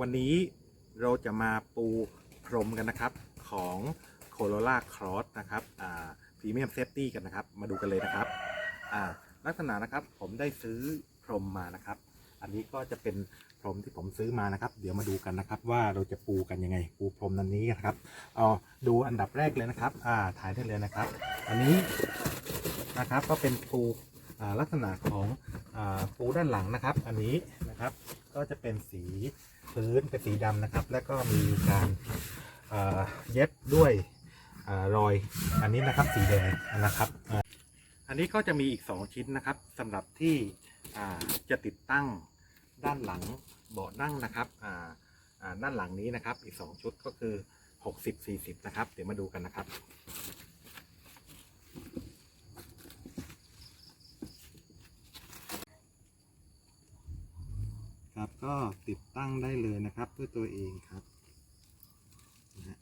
วันนี้เราจะมาปูพรมกันนะครับของ Corolla Cross นะครับอ่าพรีเมียมเซฟตี้กันนะครับ มาดูกันเลยนะครับอ่าลักษณะนะครับผมได้ซื้อพรมมานะครับ อันนี้ก็จะเป็นพรมที่ผมซื้อมานะครับ เดี๋ยวมาดูกันนะครับ ว่าเราจะปูกันยังไง ปูพรมนันนี้นะครับเอาดูอันดับแรกเลยนะครับอ่าถ่ายได้เลยนะครับ อันนี้นะครับก็เป็นปูลักษณะของ ปูด้านหลังนะครับ อันนี้นะครับก็จะเป็นสีพื้นเป็นสีดำนะครับ แล้วก็มีการเย็บด้วยอรอยอันนี้นะครับสีแดงนะครับ อันนี้ก็จะมีอีก 2 ชิ้นนะครับสำหรับที่จะติดตั้งด้านหลังเบาะนั่งนะครับด้านหลังนี้นะครับอีก 2 ชุดก็คือ 60 40 นะครับ เดี๋ยวมาดูกันนะครับ ครับ ก็ติดตั้งได้เลยนะครับด้วยตัวเองครับนะ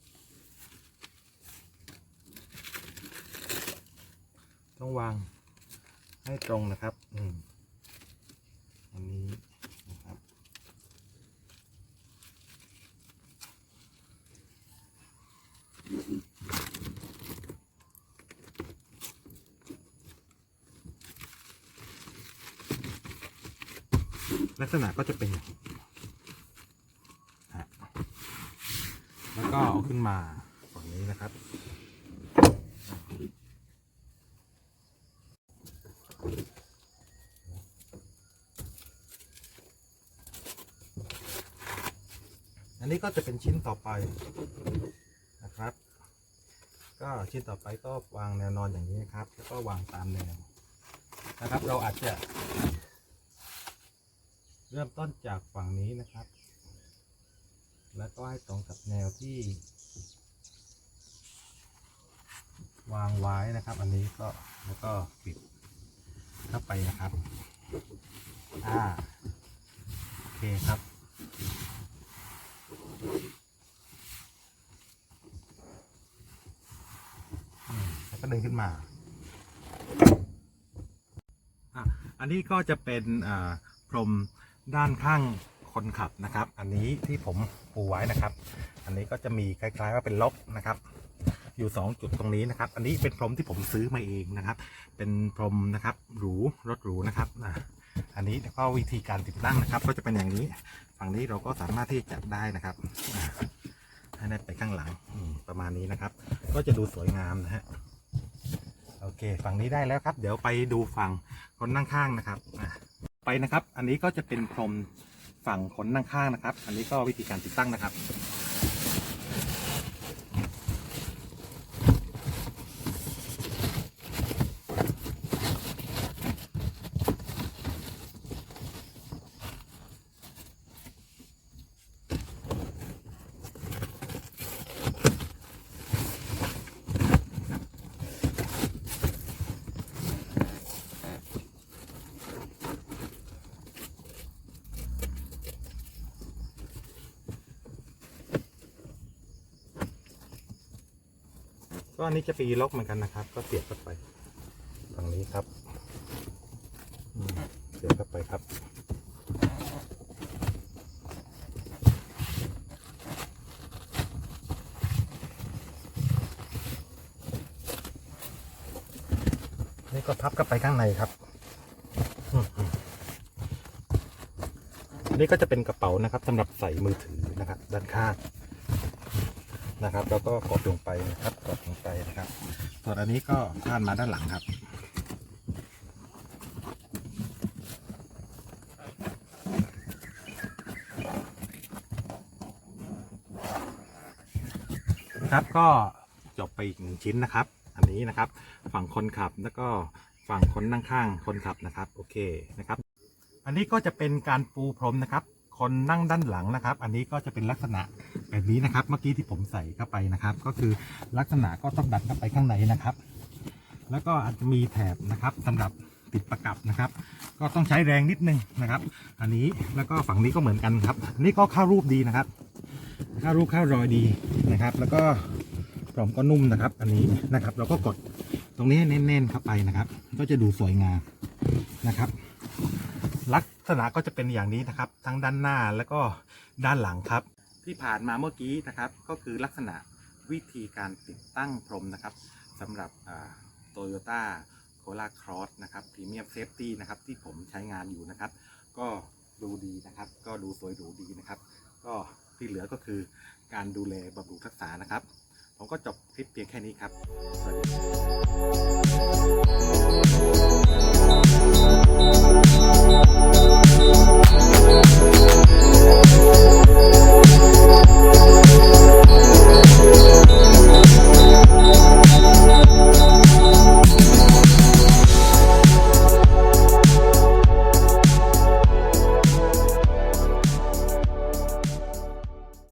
ต้องวางให้ตรงนะครับ อืมอันนี้นะครับ ลักษณะก็จะเป็นอย่างนี้แล้วก็เอาขึ้นมาฝั่งนี้นะครับ อันนี้ก็จะเป็นชิ้นต่อไปนะครับ ก็ชิ้นต่อไปก็วางแนวนอนอย่างนี้นะครับ แล้วก็วางตามแนวนะครับ เราอาจจะ เริ่มต้นจากฝั่งนี้นะครับ แล้วก็ให้ตรงกับแนวที่ วางไว้นะครับ อันนี้ก็แล้วก็ปิดเข้าไปนะครับอ่าโอเคครับ แล้วก็ดึงขึ้นมาอะอันนี้ก็จะเป็นอ่าพรม ด้านข้างคนขับนะครับ อันนี้ที่ผมปูไว้นะครับ อันนี้ก็จะมีคล้าย ๆ ว่าเป็นล็อกนะครับ อยู่ 2 จุดตรงนี้นะครับ อันนี้เป็นพรมที่ผมซื้อมาเองนะครับ เป็นพรมนะครับหรูรถหรูนะครับอันนี้แล้วก็วิธีการติดตั้งนะครับ ก็จะเป็นอย่างนี้ ฝั่งนี้เราก็สามารถที่จะจับได้นะครับให้ได้ไปข้างหลังประมาณนี้นะครับ ก็จะดูสวยงามนะฮะโอเค ฝั่งนี้ได้แล้วครับ เดี๋ยวไปดูฝั่งคนนั่งข้างนะครับ ไปนะครับ อันนี้ก็จะเป็นพรมฝั่งคนนั่งข้างนะครับ อันนี้ก็วิธีการติดตั้งนะครับ ก็อันนี้จะปีล็อกเหมือนกันนะครับ ก็เสียบเข้าไปฝั่งนี้ครับเสียบเข้าไปครับนี่ก็พับเข้าไปข้างในครับนี่ก็จะเป็นกระเป๋านะครับสำหรับใส่มือถือนะครับ ด้านข้าง นะครับ แล้วก็กดลงไปนะครับกดลงไปนะครับ ส่วนอันนี้ก็พาดมาด้านหลังครับครับก็จบไปอีกหนึ่งชิ้นนะครับ อันนี้นะครับ ฝั่งคนขับแล้วก็ฝั่งคนนั่งข้างคนขับนะครับ โอเคนะครับ อันนี้ก็จะเป็นการปูพรมนะครับ คนนั่งด้านหลังนะครับ อันนี้ก็จะเป็นลักษณะแบบนี้นะครับ เมื่อกี้ที่ผมใส่เข้าไปนะครับ ก็คือลักษณะก็ต้องดันเข้าไปข้างในนะครับ แล้วก็อาจจะมีแถบนะครับสำหรับติดประกับนะครับ ก็ต้องใช้แรงนิดนึงนะครับ อันนี้แล้วก็ฝั่งนี้ก็เหมือนกันครับนนี้ก็เข้ารูปดีนะครับ เข้ารูปเข้ารอยดีนะครับ แล้วก็พร้อมก็นุ่มนะครับ อันนี้นะครับ เราก็กดตรงนี้ให้แน่นๆเข้าไปนะครับ ก็จะดูสวยงามนะครับ ลักษณะก็จะเป็นอย่างนี้นะครับ ทั้งด้านหน้าแล้วก็ด้านหลังครับ ที่ผ่านมาเมื่อกี้นะครับ ก็คือลักษณะวิธีการติดตั้งพรมนะครับสำหรับโตโยต้าโคลาครอสนะครับพรีเมียมเซฟตี้นะครับที่ผมใช้งานอยู่นะครับ ก็ดูดีนะครับ ก็ดูสวยหรูดีนะครับ ก็ที่เหลือก็คือการดูแลบำรุงรักษานะครับ ผมก็จบคลิปเพียงแค่นี้ครับ สวัสดีครับ